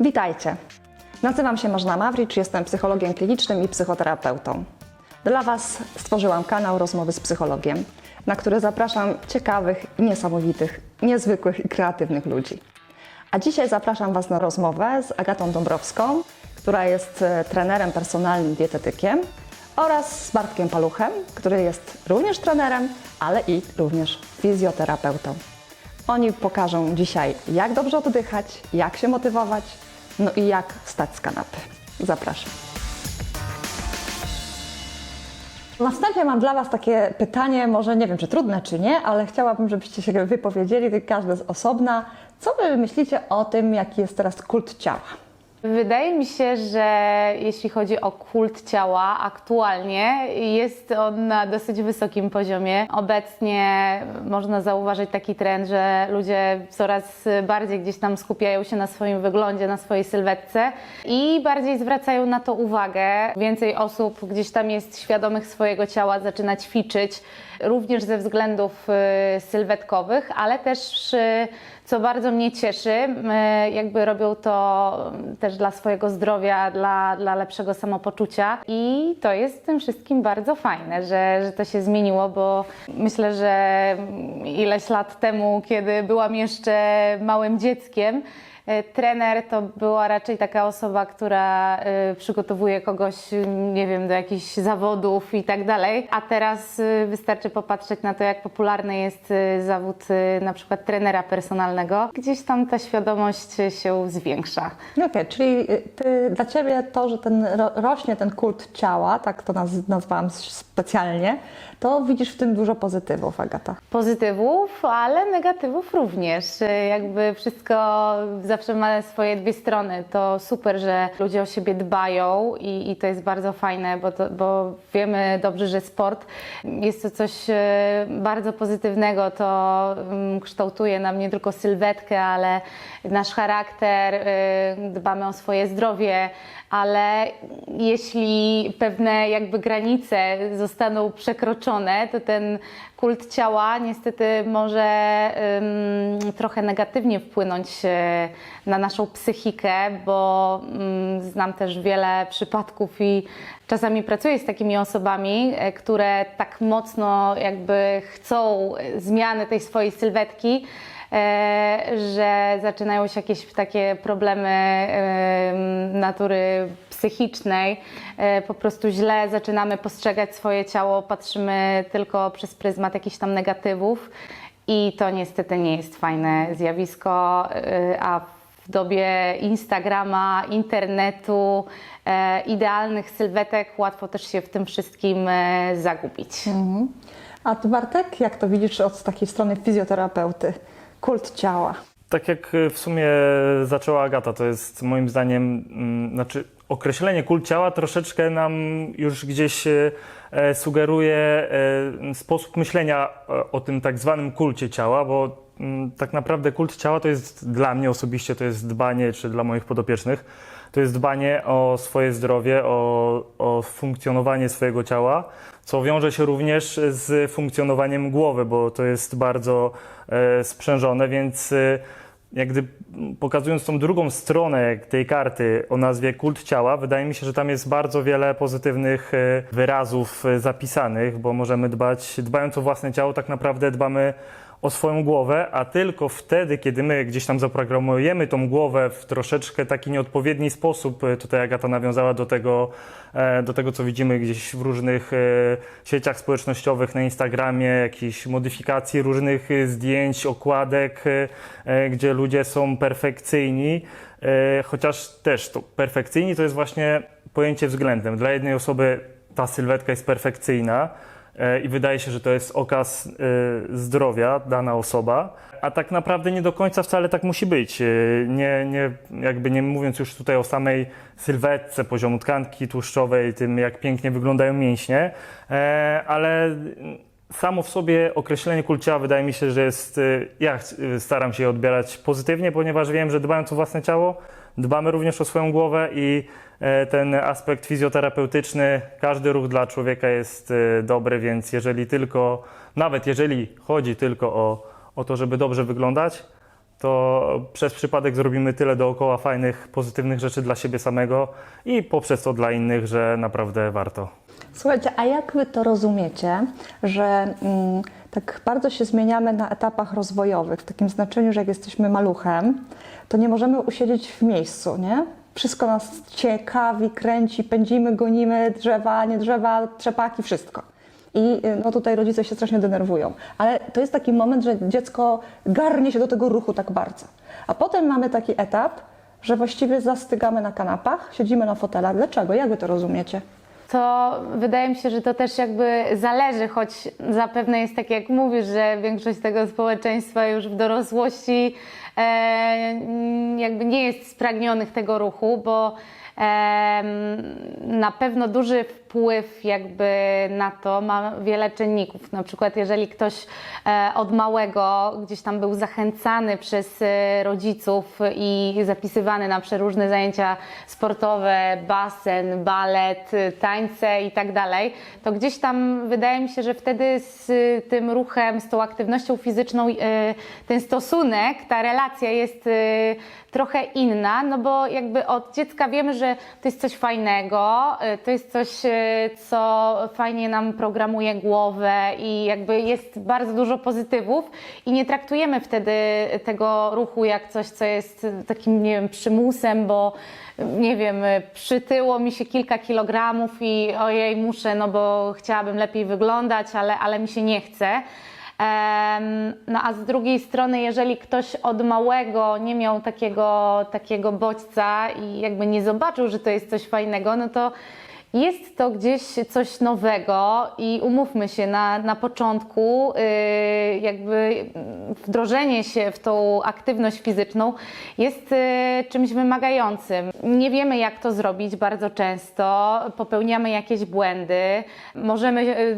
Witajcie. Nazywam się Marzna Mawricz, jestem psychologiem klinicznym i psychoterapeutą. Dla Was stworzyłam kanał Rozmowy z psychologiem, na który zapraszam ciekawych, niesamowitych, niezwykłych i kreatywnych ludzi. A dzisiaj zapraszam Was na rozmowę z Agatą Dąbrowską, która jest e, trenerem personalnym dietetykiem oraz z Bartkiem Paluchem, który jest również trenerem, ale i również fizjoterapeutą. Oni pokażą dzisiaj, jak dobrze oddychać, jak się motywować, no i jak wstać z kanapy. Zapraszam. Na wstępie mam dla Was takie pytanie, może nie wiem, czy trudne, czy nie, ale chciałabym, żebyście się wypowiedzieli, każdy z osobna. Co Wy myślicie o tym, jaki jest teraz kult ciała? Wydaje mi się, że jeśli chodzi o kult ciała, aktualnie jest on na dosyć wysokim poziomie. Obecnie można zauważyć taki trend, że ludzie coraz bardziej gdzieś tam skupiają się na swoim wyglądzie, na swojej sylwetce i bardziej zwracają na to uwagę. Więcej osób gdzieś tam jest świadomych swojego ciała, zaczyna ćwiczyć, również ze względów y, sylwetkowych, ale też y, co bardzo mnie cieszy, y, jakby robią to też dla swojego zdrowia, dla, dla lepszego samopoczucia. I to jest tym wszystkim bardzo fajne, że, że to się zmieniło, bo myślę, że ileś lat temu, kiedy byłam jeszcze małym dzieckiem, Trener to była raczej taka osoba, która e, przygotowuje kogoś, nie wiem, do jakichś zawodów i tak dalej. A teraz e, wystarczy popatrzeć na to, jak popularny jest e, zawód e, na przykład trenera personalnego. Gdzieś tam ta świadomość się zwiększa. No Okej, czyli y, ty, dla Ciebie to, że ten ro, rośnie ten kult ciała, tak to naz, nazwałam specjalnie, to widzisz w tym dużo pozytywów, Agata. Pozytywów, ale negatywów również. E, Jakby wszystko zawsze ma swoje dwie strony. To super, że ludzie o siebie dbają i, i to jest bardzo fajne, bo, to, bo wiemy dobrze, że sport jest to coś e, bardzo pozytywnego. To mm, kształtuje nam nie tylko sylwetkę, ale nasz charakter, e, dbamy o swoje zdrowie, ale jeśli pewne jakby granice zostaną przekroczone, to ten kult ciała niestety może trochę negatywnie wpłynąć e, na naszą psychikę, bo ym, znam też wiele przypadków i czasami pracuję z takimi osobami, e, które tak mocno jakby chcą zmiany tej swojej sylwetki, e, że zaczynają się jakieś takie problemy em, natury psychicznej. E, Po prostu źle zaczynamy postrzegać swoje ciało, patrzymy tylko przez pryzmat jakichś tam negatywów i to niestety nie jest fajne zjawisko, e, a w dobie Instagrama, internetu, e, idealnych sylwetek łatwo też się w tym wszystkim e, zagubić. A Ty, Bartek, jak to widzisz od takiej strony fizjoterapeuty? Kult ciała. Tak jak y, w sumie zaczęła Agata, to jest moim zdaniem, mm, znaczy określenie kult ciała troszeczkę nam już gdzieś e, e, sugeruje e, sposób myślenia e, o tym tak zwanym kulcie ciała, bo tak naprawdę kult ciała to jest dla mnie osobiście to jest dbanie, czy dla moich podopiecznych, to jest dbanie o swoje zdrowie, o, o funkcjonowanie swojego ciała, co wiąże się również z funkcjonowaniem głowy, bo to jest bardzo e, sprzężone, więc e, jak gdy pokazując tą drugą stronę tej karty o nazwie kult ciała, wydaje mi się, że tam jest bardzo wiele pozytywnych e, wyrazów e, zapisanych, bo możemy dbać, dbając o własne ciało, tak naprawdę dbamy o swoją głowę, a tylko wtedy, kiedy my gdzieś tam zaprogramujemy tą głowę w troszeczkę taki nieodpowiedni sposób, e, tutaj Agata nawiązała do tego, e, do tego co widzimy gdzieś w różnych e, sieciach społecznościowych, na Instagramie, jakichś modyfikacji różnych zdjęć, okładek, gdzie ludzie są perfekcyjni, chociaż też to perfekcyjni to jest właśnie pojęcie względem. Dla jednej osoby ta sylwetka jest perfekcyjna, i wydaje się, że to jest okaz e, zdrowia dana osoba, a tak naprawdę nie do końca wcale tak musi być. E, Nie, nie, jakby nie mówiąc już tutaj o samej sylwetce, poziomu tkanki tłuszczowej, tym jak pięknie wyglądają mięśnie, e, ale samo w sobie określenie kulcia wydaje mi się, że jest, e, ja e, staram się je odbierać pozytywnie, ponieważ wiem, że dbając o własne ciało, dbamy również o swoją głowę i e, ten aspekt fizjoterapeutyczny, każdy ruch dla człowieka jest e, dobry, więc jeżeli tylko, nawet jeżeli chodzi tylko o, o to, żeby dobrze wyglądać, to przez przypadek zrobimy tyle dookoła fajnych, pozytywnych rzeczy dla siebie samego i poprzez to dla innych, że naprawdę warto. Słuchajcie, a jak wy to rozumiecie, że mm, tak bardzo się zmieniamy na etapach rozwojowych, w takim znaczeniu, że jak jesteśmy maluchem, to nie możemy usiedzieć w miejscu, nie? Wszystko nas ciekawi, kręci, pędzimy, gonimy, drzewa, nie drzewa, trzepaki, wszystko. I y, no tutaj rodzice się strasznie denerwują. Ale to jest taki moment, że dziecko garnie się do tego ruchu tak bardzo. A potem mamy taki etap, że właściwie zastygamy na kanapach, siedzimy na fotelach. Dlaczego? Jak wy to rozumiecie? To wydaje mi się, że to też jakby zależy, choć zapewne jest tak jak mówisz, że większość tego społeczeństwa już w dorosłości e, jakby nie jest spragnionych tego ruchu, bo em, na pewno duży wpływ jakby na to ma wiele czynników. Na przykład jeżeli ktoś e, od małego gdzieś tam był zachęcany przez e, rodziców i zapisywany na przeróżne zajęcia sportowe, basen, balet, e, tańce i tak dalej, to gdzieś tam wydaje mi się, że wtedy z tym ruchem, z tą aktywnością fizyczną ten stosunek, ta relacja jest trochę inna, no bo jakby od dziecka wiemy, że to jest coś fajnego, to jest coś, co fajnie nam programuje głowę i jakby jest bardzo dużo pozytywów i nie traktujemy wtedy tego ruchu jak coś, co jest takim, nie wiem, przymusem, bo nie wiem, przytyło mi się kilka kilogramów i ojej, muszę, no bo chciałabym lepiej wyglądać, ale, ale mi się nie chce. No a z drugiej strony, jeżeli ktoś od małego nie miał takiego, takiego bodźca i jakby nie zobaczył, że to jest coś fajnego, no to jest to gdzieś coś nowego i umówmy się, na, na początku yy, jakby wdrożenie się w tą aktywność fizyczną jest yy, czymś wymagającym. Nie wiemy jak to zrobić bardzo często, popełniamy jakieś błędy, możemy yy,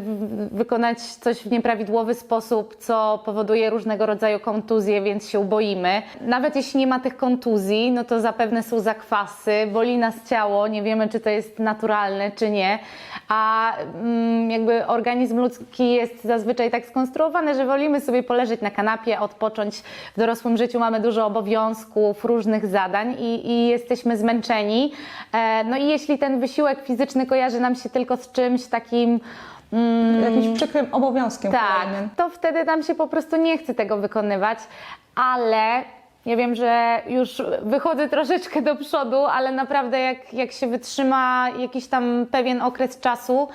wykonać coś w nieprawidłowy sposób, co powoduje różnego rodzaju kontuzje, więc się boimy. Nawet jeśli nie ma tych kontuzji, no to zapewne są zakwasy, boli nas ciało, nie wiemy czy to jest naturalne, czy nie, a mm, jakby organizm ludzki jest zazwyczaj tak skonstruowany, że wolimy sobie poleżeć na kanapie, odpocząć. W dorosłym życiu mamy dużo obowiązków, różnych zadań i, i jesteśmy zmęczeni. E, no i jeśli ten wysiłek fizyczny kojarzy nam się tylko z czymś takim Jakimś przykrym obowiązkiem tak, kolejnym. to wtedy nam się po prostu nie chce tego wykonywać, ale ja wiem, że już wychodzę troszeczkę do przodu, ale naprawdę jak, jak się wytrzyma jakiś tam pewien okres czasu,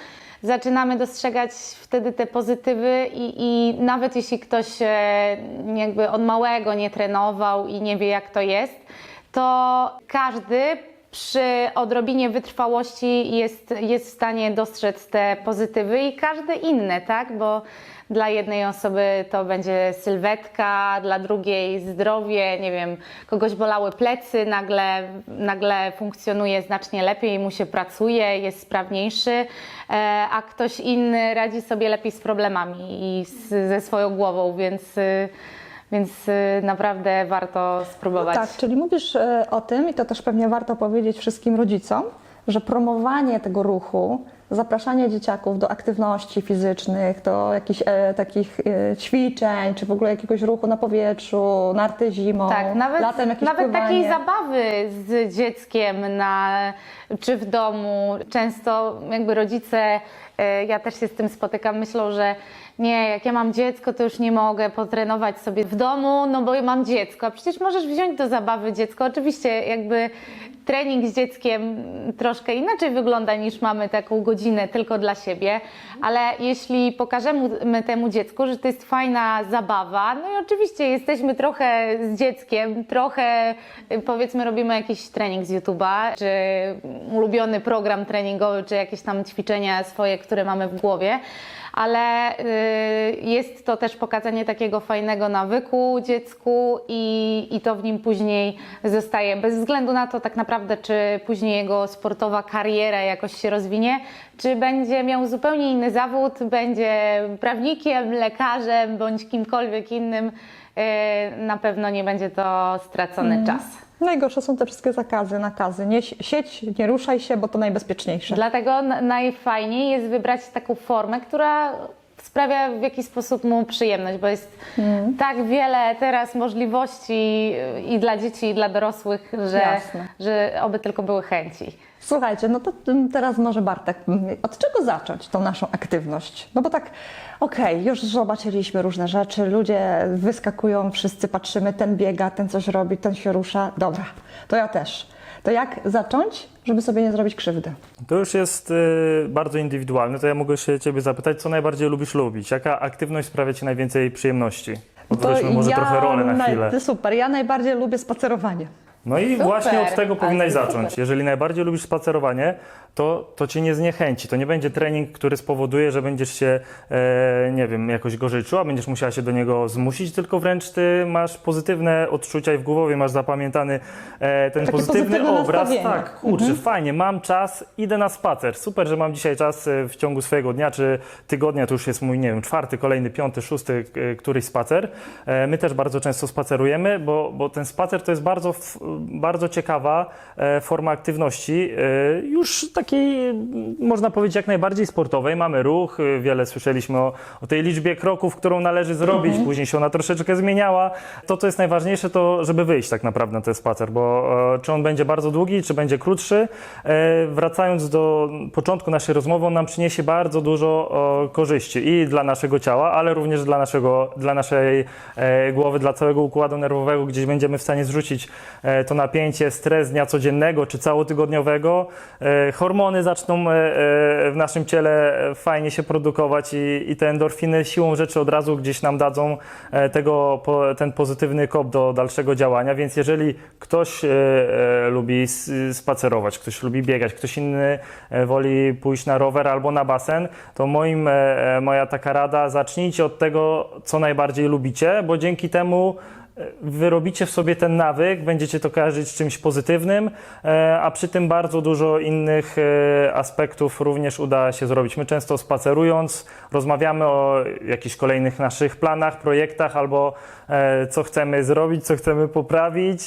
zaczynamy dostrzegać wtedy te pozytywy i, i nawet jeśli ktoś e, jakby od małego nie trenował i nie wie jak to jest, to każdy przy odrobinie wytrwałości jest, jest w stanie dostrzec te pozytywy i każde inne, tak? Bo dla jednej osoby to będzie sylwetka, dla drugiej zdrowie, nie wiem, kogoś bolały plecy, nagle, nagle funkcjonuje znacznie lepiej, mu się pracuje, jest sprawniejszy, e, a ktoś inny radzi sobie lepiej z problemami i z, ze swoją głową, więc. Y, Więc y, naprawdę warto spróbować. Tak, czyli mówisz e, o tym, i to też pewnie warto powiedzieć wszystkim rodzicom, że promowanie tego ruchu, zapraszanie dzieciaków do aktywności fizycznych, do jakichś e, takich e, ćwiczeń, czy w ogóle jakiegoś ruchu na powietrzu, narty zimą, Tak, nawet, latem jakieś nawet pływanie. takiej zabawy z dzieckiem na, czy w domu. Często jakby rodzice, e, ja też się z tym spotykam, myślą, że nie, jak ja mam dziecko, to już nie mogę potrenować sobie w domu, no bo mam dziecko. A przecież możesz wziąć do zabawy dziecko. Oczywiście jakby trening z dzieckiem troszkę inaczej wygląda niż mamy taką godzinę tylko dla siebie, ale jeśli pokażemy temu dziecku, że to jest fajna zabawa, no i oczywiście jesteśmy trochę z dzieckiem, trochę powiedzmy robimy jakiś trening z YouTube'a, czy ulubiony program treningowy, czy jakieś tam ćwiczenia swoje, które mamy w głowie, ale y, jest to też pokazanie takiego fajnego nawyku dziecku i, i to w nim później zostaje. Bez względu na to tak naprawdę, czy później jego sportowa kariera jakoś się rozwinie, czy będzie miał zupełnie inny zawód, będzie prawnikiem, lekarzem bądź kimkolwiek innym, y, na pewno nie będzie to stracony czas. Najgorsze są te wszystkie zakazy, nakazy. Nie si- siedź, nie ruszaj się, bo to najbezpieczniejsze. Dlatego najfajniej jest wybrać taką formę, która sprawia w jakiś sposób mu przyjemność, bo jest Mhm. tak wiele teraz możliwości i dla dzieci, i dla dorosłych, że, Jasne. że oby tylko były chęci. Słuchajcie, no to teraz może Bartek, mm, od czego zacząć tą naszą aktywność? No bo tak, okej, już zobaczyliśmy różne rzeczy, ludzie wyskakują, wszyscy patrzymy, ten biega, ten coś robi, ten się rusza. Dobra, to ja też. To jak zacząć, żeby sobie nie zrobić krzywdy? To już jest y, bardzo indywidualne. To ja mogę się Ciebie zapytać, co najbardziej lubisz lubić? Jaka aktywność sprawia Ci najwięcej przyjemności? Odwróćmy może trochę rolę na chwilę. Super, ja najbardziej lubię spacerowanie. No i Super, właśnie od tego powinnaś super. zacząć. Jeżeli najbardziej lubisz spacerowanie, to, to cię nie zniechęci. To nie będzie trening, który spowoduje, że będziesz się, e, nie wiem, jakoś gorzej czuła, będziesz musiała się do niego zmusić, tylko wręcz ty masz pozytywne odczucia i w głowie masz zapamiętany e, ten pozytywny pozytywne obraz. Tak, kurczę, fajnie, mam czas, idę na spacer. Super, że mam dzisiaj czas e, w ciągu swojego dnia czy tygodnia, to już jest mój, nie wiem, czwarty, kolejny, piąty, szósty, e, któryś spacer. E, My też bardzo często spacerujemy, bo, bo ten spacer to jest bardzo, bardzo ciekawa e, forma aktywności, e, już takiej, można powiedzieć, jak najbardziej sportowej. Mamy ruch, e, wiele słyszeliśmy o, o tej liczbie kroków, którą należy zrobić, później się ona troszeczkę zmieniała. To, co jest najważniejsze, to żeby wyjść tak naprawdę na ten spacer, bo czy on będzie bardzo długi, czy będzie krótszy, wracając do początku naszej rozmowy, on nam przyniesie bardzo dużo korzyści i dla naszego ciała, ale również dla, naszego, dla naszej głowy, dla całego układu nerwowego, gdzieś będziemy w stanie zrzucić to napięcie, stres dnia codziennego czy całotygodniowego. E, hormony zaczną e, e, w naszym ciele fajnie się produkować i, i te endorfiny siłą rzeczy od razu gdzieś nam dadzą tego, ten pozytywny kop do dalszego działania, więc jeżeli ktoś lubi spacerować, ktoś lubi biegać, ktoś inny woli pójść na rower albo na basen, to moim, moja taka rada, zacznijcie od tego, co najbardziej lubicie, bo dzięki temu wyrobicie w sobie ten nawyk, będziecie to kojarzyć czymś pozytywnym, e, a przy tym bardzo dużo innych e, aspektów również uda się zrobić. My często spacerując rozmawiamy o jakichś kolejnych naszych planach, projektach albo e, co chcemy zrobić, co chcemy poprawić,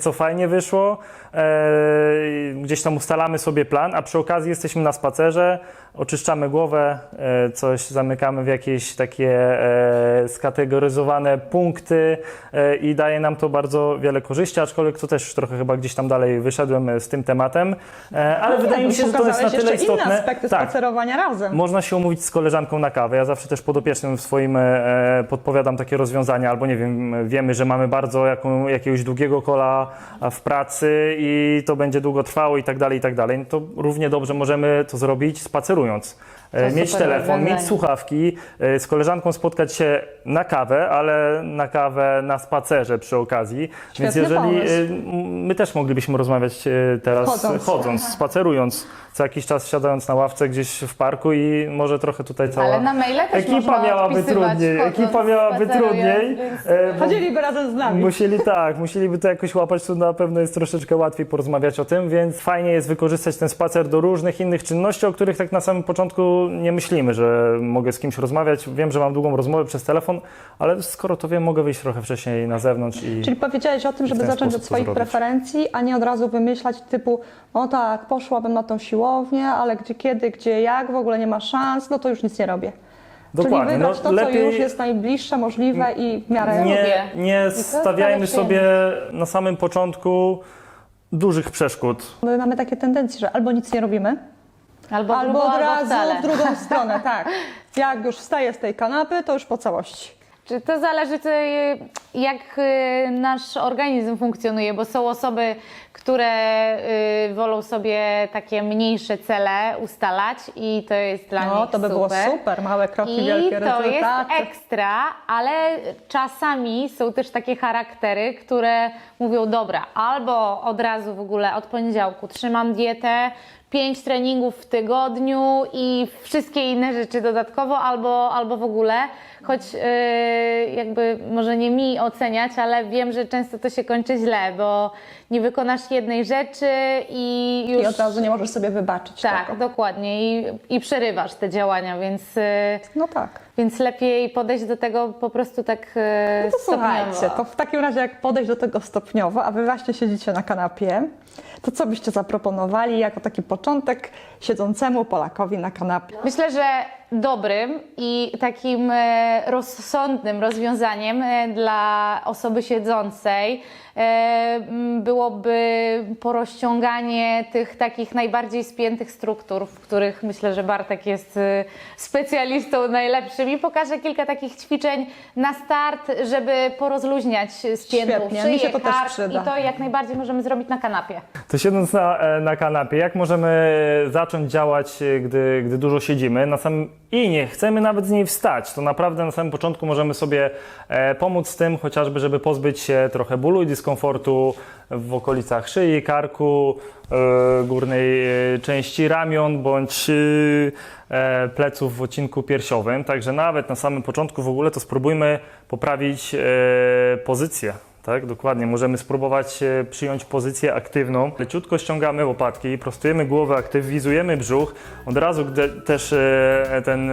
co fajnie wyszło. Gdzieś tam ustalamy sobie plan, a przy okazji jesteśmy na spacerze, oczyszczamy głowę, e, coś zamykamy w jakieś takie e, skategoryzowane punkty e, i daje nam to bardzo wiele korzyści, aczkolwiek to też trochę chyba gdzieś tam dalej wyszedłem z tym tematem, ale No wydaje nie, mi się, że to jest na tyle istotne. inne aspekty Tak, spacerowania razem. można się umówić z koleżanką na kawę. Ja zawsze też podopiecznym w swoim podpowiadam takie rozwiązania, albo nie wiem, wiemy, że mamy bardzo jaką, jakiegoś długiego kola w pracy i to będzie długo trwało i tak dalej, i tak dalej. No to równie dobrze możemy to zrobić spacerując. To Mieć super telefon, mieć słuchawki, e, z koleżanką spotkać się na kawę, ale na kawę na spacerze przy okazji. Więc Świetny jeżeli pomysł. e, m, my też moglibyśmy rozmawiać e, teraz Chodząc. chodząc spacerując, co jakiś czas siadając na ławce gdzieś w parku i może trochę tutaj cała Ale na maile też ekipa można miałaby odpisywać, trudniej, chodząc, ekipa miałaby spacerując, trudniej. więc- e, bo Chodziliby razem z nami. Musieli tak, musieliby to jakoś łapać, tu na pewno jest troszeczkę łatwiej porozmawiać o tym, więc fajnie jest wykorzystać ten spacer do różnych innych czynności, o których tak na samym początku nie myślimy, że mogę z kimś rozmawiać. Wiem, że mam długą rozmowę przez telefon, ale skoro to wiem, mogę wyjść trochę wcześniej na zewnątrz i Czyli powiedziałeś o tym, żeby zacząć od swoich preferencji, a nie od razu wymyślać typu, o tak, poszłabym na tą siłownię, ale gdzie, kiedy, gdzie, jak, w ogóle nie ma szans, no to już nic nie robię. dokładnie. Czyli wybrać no, to, co lepiej już jest najbliższe, możliwe i w miarę... nie, lubię. nie stawiajmy sobie na samym początku dużych przeszkód. My mamy takie tendencje, że albo nic nie robimy, Albo, albo grubo, od razu wcale. w drugą stronę, tak. Jak już wstaję z tej kanapy, to już po całości. Czy to zależy, to, y, jak y, nasz organizm funkcjonuje, bo są osoby, które y, wolą sobie takie mniejsze cele ustalać i to jest dla No, nich to by super. było super, małe kroki, I wielkie to jest rezultaty. ekstra, ale czasami są też takie charaktery, które mówią, dobra, albo od razu w ogóle od poniedziałku trzymam dietę, pięć treningów w tygodniu i wszystkie inne rzeczy dodatkowo, albo, albo w ogóle, choć yy, jakby może nie mi oceniać, ale wiem, że często to się kończy źle, bo nie wykonasz jednej rzeczy i już... I od razu nie możesz sobie wybaczyć tak, tego. dokładnie I, i przerywasz te działania, więc... Yy, No tak. więc lepiej podejść do tego po prostu tak e, No to słuchajcie, stopniowo. to w takim razie jak podejść do tego stopniowo, a wy właśnie siedzicie na kanapie, to co byście zaproponowali jako taki początek siedzącemu Polakowi na kanapie? Myślę, że dobrym i takim e, rozsądnym rozwiązaniem e, dla osoby siedzącej byłoby porozciąganie tych takich najbardziej spiętych struktur, w których myślę, że Bartek jest e, specjalistą najlepszym i pokaże kilka takich ćwiczeń na start, żeby porozluźniać spiętą Świetnie, szyję, mi się to też kark przyda. i to jak najbardziej możemy zrobić na kanapie. To siedząc na, e, na kanapie, jak możemy zacząć działać, e, gdy, gdy dużo siedzimy na samym, i nie chcemy nawet z niej wstać? To naprawdę na samym początku możemy sobie e, pomóc z tym, chociażby, żeby pozbyć się trochę bólu i dyskomfortu w okolicach szyi, karku, e, górnej e, części ramion bądź e, pleców w odcinku piersiowym. Także nawet na samym początku w ogóle to spróbujmy poprawić pozycję. Tak, dokładnie. Możemy spróbować przyjąć pozycję aktywną. Leciutko ściągamy łopatki, prostujemy głowę, aktywizujemy brzuch. Od razu gdy, też ten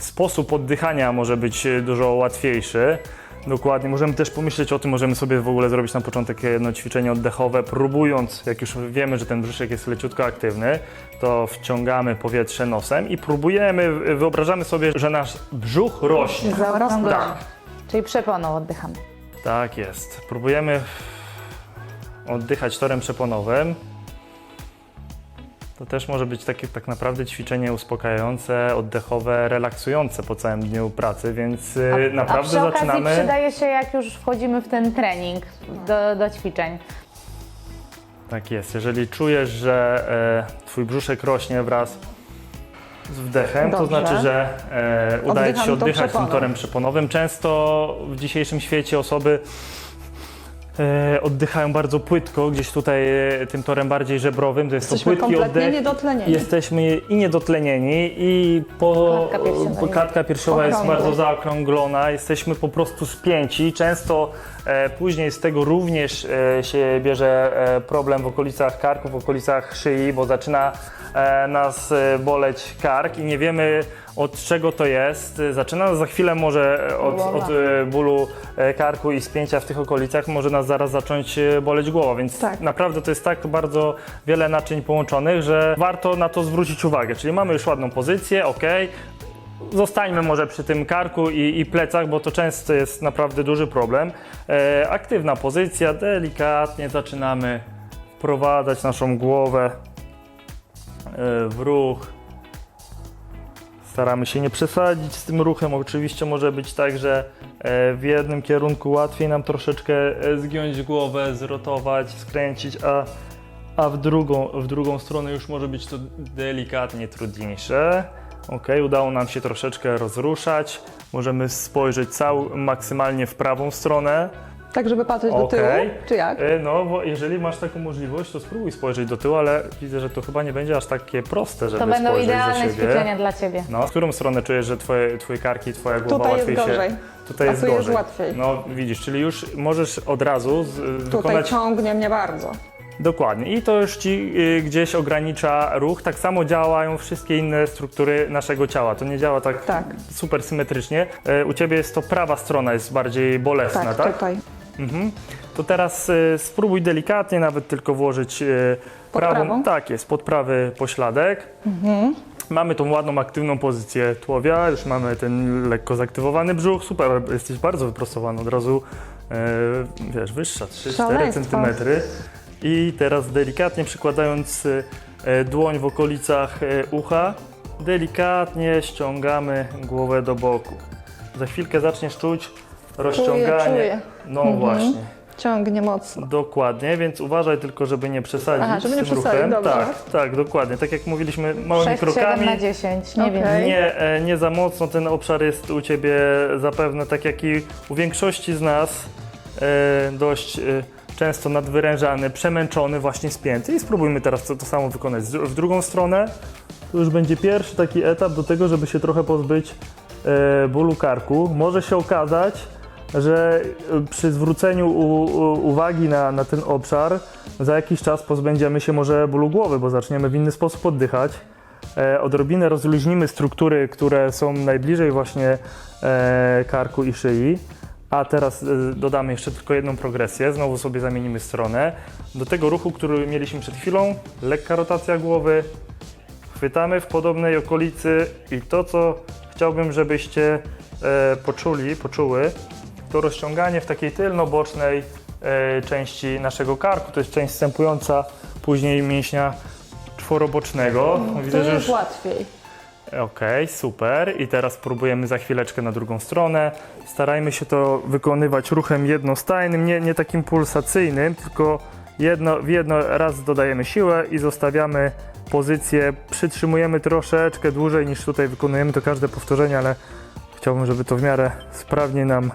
sposób oddychania może być dużo łatwiejszy. Dokładnie. Możemy też pomyśleć o tym, możemy sobie w ogóle zrobić na początek jedno ćwiczenie oddechowe, próbując, jak już wiemy, że ten brzuszek jest leciutko aktywny, to wciągamy powietrze nosem i próbujemy, wyobrażamy sobie, że nasz brzuch rośnie. Zaokrąglony. Tak. Czyli przeponą oddychamy. Tak jest. Próbujemy oddychać torem przeponowym. To też może być takie tak naprawdę ćwiczenie uspokajające, oddechowe, relaksujące po całym dniu pracy, więc y, A naprawdę przy okazji zaczynamy. przydaje się, jak już wchodzimy w ten trening do, do ćwiczeń. Tak jest. Jeżeli czujesz, że e, twój brzuszek rośnie wraz z wdechem, to Dobrze. znaczy, że e, udaje ci się Oddycham tą oddychać tym przeponą. torem przeponowym. Często w dzisiejszym świecie osoby oddychają bardzo płytko, gdzieś tutaj e, tym torem bardziej żebrowym. To jest Jesteśmy to płytki kompletnie oddech. niedotlenieni. Jesteśmy i niedotlenieni i po, Klatka piersiowa klatka piersiowa jest bardzo zaokrąglona, jesteśmy po prostu spięci. Często e, później z tego również e, się bierze e, problem w okolicach karku, w okolicach szyi, bo zaczyna e, nas e, boleć kark i nie wiemy od czego to jest. Zaczyna za chwilę może od, od e, bólu e, karku i spięcia w tych okolicach, może nas zaraz zacząć e, boleć głowa, więc Tak. naprawdę to jest tak bardzo wiele naczyń połączonych, że warto na to zwrócić uwagę. Czyli mamy już ładną pozycję, ok. Zostańmy może przy tym karku i, i plecach, bo to często jest naprawdę duży problem. E, aktywna pozycja, delikatnie zaczynamy wprowadzać naszą głowę w ruch. Staramy się nie przesadzić z tym ruchem. Oczywiście może być tak, że e, w jednym kierunku łatwiej nam troszeczkę e, zgiąć głowę, zrotować, skręcić, a, a w, drugą, w drugą stronę już może być to delikatnie trudniejsze. Ok, udało nam się troszeczkę rozruszać. Możemy spojrzeć cał, maksymalnie w prawą stronę. Tak, żeby patrzeć do Okej. tyłu, czy jak? E, No, bo jeżeli masz taką możliwość, to spróbuj spojrzeć do tyłu, ale widzę, że to chyba nie będzie aż takie proste, żeby To będą spojrzeć za idealne siebie. ćwiczenia dla Ciebie. No, w którą stronę czujesz, że twoje, twoje karki i twoja głowa Tutaj jest łatwiej gorzej. się... Tutaj A jest tu jest gorzej. łatwiej. No widzisz, czyli już możesz od razu z, Tutaj wykonać... ciągnie mnie bardzo. Dokładnie. I to już ci y, gdzieś ogranicza ruch. Tak samo działają wszystkie inne struktury naszego ciała. To nie działa tak, Tak. super symetrycznie. E, u ciebie jest to prawa strona, jest bardziej bolesna, Tak, tak? tutaj. Mhm. To teraz y, spróbuj delikatnie nawet tylko włożyć y, Pod prawą? Tak jest, pod prawy pośladek. Mamy tą ładną, aktywną pozycję tułowia, już mamy ten lekko zaktywowany brzuch. Super, jesteś bardzo wyprostowany od razu, e, wiesz, wyższa, 3-4 Szaleństwo. cm. I teraz delikatnie przykładając e, dłoń w okolicach e, ucha, delikatnie ściągamy głowę do boku. Za chwilkę zaczniesz czuć rozciąganie. czuję. No właśnie. Ciągnie mocno. Dokładnie, więc uważaj tylko, żeby nie przesadzić Aha, żeby z nie tym przesadzić, ruchem. dobrze. Tak, tak, dokładnie. Tak jak mówiliśmy, małymi 6, 7 krokami. na 10, nie Okej. wiem. Nie, e, nie za mocno ten obszar jest u Ciebie zapewne, tak jak i u większości z nas, e, dość e, często nadwyrężany, przemęczony, właśnie spięty. I spróbujmy teraz to, to samo wykonać z- w drugą stronę. To już będzie pierwszy taki etap do tego, żeby się trochę pozbyć e, bólu karku. Może się okazać, że e, przy zwróceniu u, u, uwagi na, na ten obszar za jakiś czas pozbędziemy się może bólu głowy, bo zaczniemy w inny sposób oddychać. E, odrobinę rozluźnimy struktury, które są najbliżej właśnie e, karku i szyi. A teraz e, dodamy jeszcze tylko jedną progresję, znowu sobie zamienimy stronę. Do tego ruchu, który mieliśmy przed chwilą, lekka rotacja głowy, Chwytamy w podobnej okolicy i to, co chciałbym, żebyście e, poczuli, poczuły, to rozciąganie w takiej tylno-bocznej e, części naszego karku. To jest część wstępująca później mięśnia czworobocznego. Widzę, że już... łatwiej. Okej, super. I teraz próbujemy za chwileczkę na drugą stronę. Starajmy się to wykonywać ruchem jednostajnym, nie, nie takim pulsacyjnym, tylko jedno, w jedno raz dodajemy siłę i zostawiamy pozycję, przytrzymujemy troszeczkę dłużej niż tutaj wykonujemy to każde powtórzenie, ale chciałbym, żeby to w miarę sprawnie nam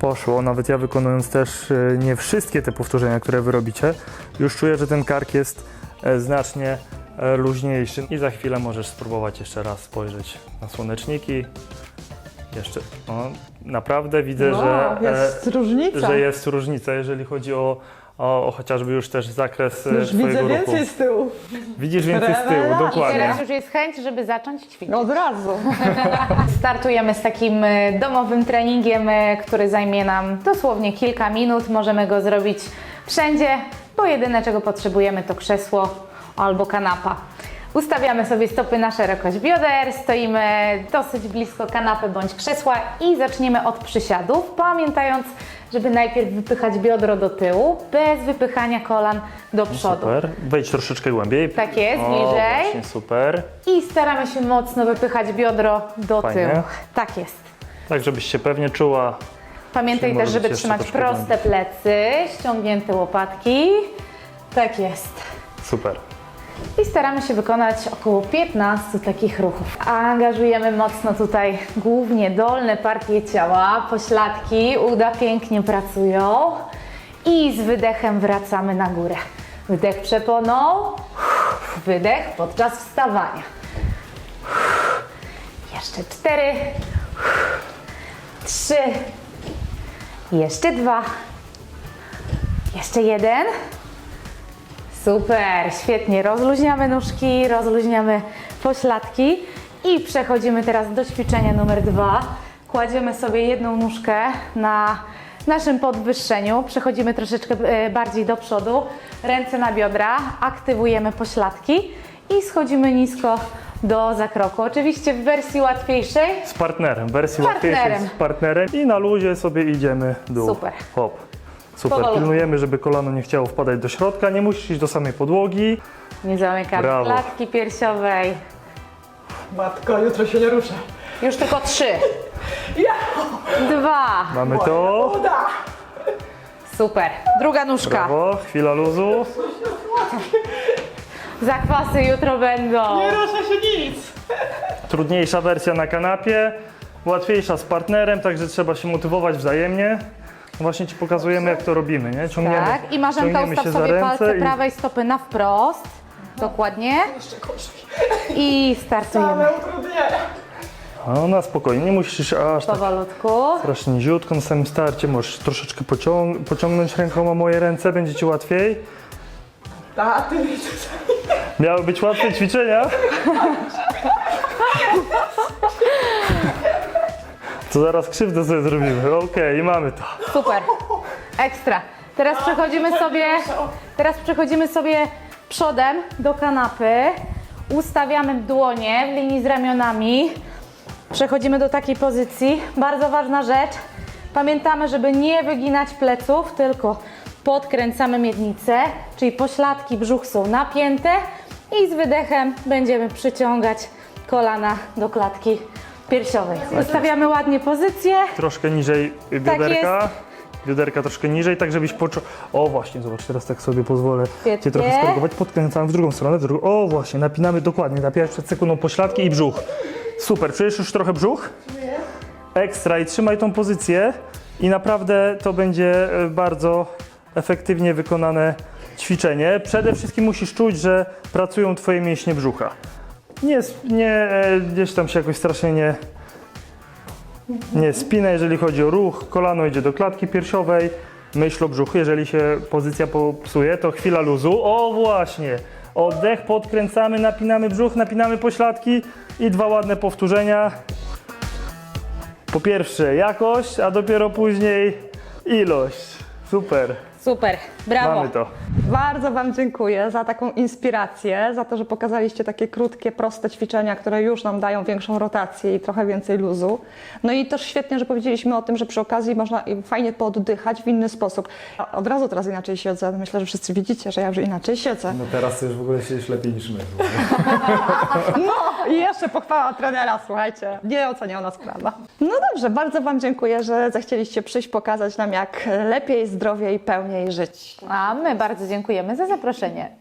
poszło. Nawet ja wykonując też e, nie wszystkie te powtórzenia, które wy robicie, już czuję, że ten kark jest e, znacznie e, luźniejszy. I za chwilę możesz spróbować jeszcze raz spojrzeć na słoneczniki. Jeszcze, o, naprawdę widzę, że, jest różnica. e, że jest różnica, jeżeli chodzi o, o, o chociażby już też zakres e, Już twojego widzę ruchu. więcej z tyłu. Widzisz więcej z tyłu, Rewelacja. I dokładnie. teraz już jest chęć, żeby zacząć ćwiczyć. Od razu. Startujemy z takim e, domowym treningiem, e, który zajmie nam dosłownie kilka minut. Możemy go zrobić wszędzie, bo jedyne czego potrzebujemy to krzesło albo kanapa. Ustawiamy sobie stopy na szerokość bioder, stoimy dosyć blisko kanapy bądź krzesła i zaczniemy od przysiadów, pamiętając, żeby najpierw wypychać biodro do tyłu, bez wypychania kolan do przodu. Super. Wejdź troszeczkę głębiej. Tak jest, o, bliżej. Właśnie, super. I staramy się mocno wypychać biodro do Fajnie. tyłu. Tak jest. Tak, żebyś się pewnie czuła Pamiętaj też, żeby trzymać proste plecy, ściągnięte łopatki. Tak jest. super. I staramy się wykonać około 15 takich ruchów. Angażujemy mocno tutaj głównie dolne partie ciała, pośladki, uda pięknie pracują. I z wydechem wracamy na górę. Wydech przeponą, wydech podczas wstawania. Jeszcze cztery, trzy, jeszcze dwa, jeszcze jeden. Super, świetnie. Rozluźniamy nóżki, rozluźniamy pośladki i przechodzimy teraz do ćwiczenia numer dwa. Kładziemy sobie jedną nóżkę na naszym podwyższeniu, przechodzimy troszeczkę e, bardziej do przodu, ręce na biodra, aktywujemy pośladki i schodzimy nisko do zakroku. Oczywiście w wersji łatwiejszej Z partnerem, w wersji partnerem. łatwiejszej z partnerem i na luzie sobie idziemy dół. Super. Hop. Super. Powolutku. Pilnujemy, żeby kolano nie chciało wpadać do środka, nie musisz iść do samej podłogi. nie zamykamy Brawo. klatki piersiowej. Matko, jutro się nie ruszę. Już tylko trzy, dwa, Mamy to. Uda! super. Druga nóżka. Brawo, chwila luzu. Zakwasy jutro będą. Nie ruszę się nic. Trudniejsza wersja na kanapie, łatwiejsza z partnerem, także trzeba się motywować wzajemnie. Właśnie Ci pokazujemy, jak to robimy, nie? Ciągniemy, Tak, i Marzenka ciągniemy ustaw sobie palce i prawej stopy na wprost. Dokładnie. Jeszcze gorzej. I startujemy. Ale utrudnienia. No, na spokojnie, nie musisz aż tak Powolutku. strasznie niziutko na samym starcie. Możesz troszeczkę pociąg- pociągnąć rękoma moje ręce, będzie Ci łatwiej. A ty widzisz. Miały być łatwe ćwiczenia. To zaraz krzywdę sobie zrobimy. Okej, i mamy to. Super. Ekstra. Teraz przechodzimy sobie, teraz przechodzimy sobie przodem do kanapy. Ustawiamy dłonie w linii z ramionami. Przechodzimy do takiej pozycji. Bardzo ważna rzecz. Pamiętamy, żeby nie wyginać pleców, tylko podkręcamy miednicę, czyli pośladki, brzuch są napięte i z wydechem będziemy przyciągać kolana do klatki piersiowej. Ustawiamy ładnie pozycję. Troszkę niżej bioderka. jest. Bioderka troszkę niżej, tak żebyś poczuł. O właśnie, zobacz, teraz tak sobie pozwolę Świetnie. Cię trochę skorygować. Podkręcamy w drugą stronę. W drugą. O właśnie, napinamy dokładnie. Napinasz przed sekundą pośladki i brzuch. Super, czujesz już trochę brzuch? Ekstra i trzymaj tą pozycję i naprawdę to będzie e, bardzo efektywnie wykonane ćwiczenie. Przede wszystkim musisz czuć, że pracują Twoje mięśnie brzucha. Nie, nie e, gdzieś tam się jakoś strasznie nie, nie spina, jeżeli chodzi o ruch. Kolano idzie do klatki piersiowej. Myśl o brzuchu. Jeżeli się pozycja popsuje, to chwila luzu. O właśnie! Oddech, podkręcamy, napinamy brzuch, napinamy pośladki i dwa ładne powtórzenia. Po pierwsze jakość, a dopiero później ilość. Super. Super, brawo. Mamy to. Bardzo Wam dziękuję za taką inspirację, za to, że pokazaliście takie krótkie, proste ćwiczenia, które już nam dają większą rotację i trochę więcej luzu. No i też świetnie, że powiedzieliśmy o tym, że przy okazji można fajnie pooddychać w inny sposób. Od razu teraz inaczej siedzę. Myślę, że wszyscy widzicie, że ja już inaczej siedzę. No teraz to już w ogóle siedzisz lepiej niż my. No i jeszcze pochwała trenera, słuchajcie. Nieoceniona sprawa. No dobrze, bardzo Wam dziękuję, że zechcieliście przyjść, pokazać nam, jak lepiej, zdrowiej i pełniej żyć. A my bardzo dziękujemy za zaproszenie.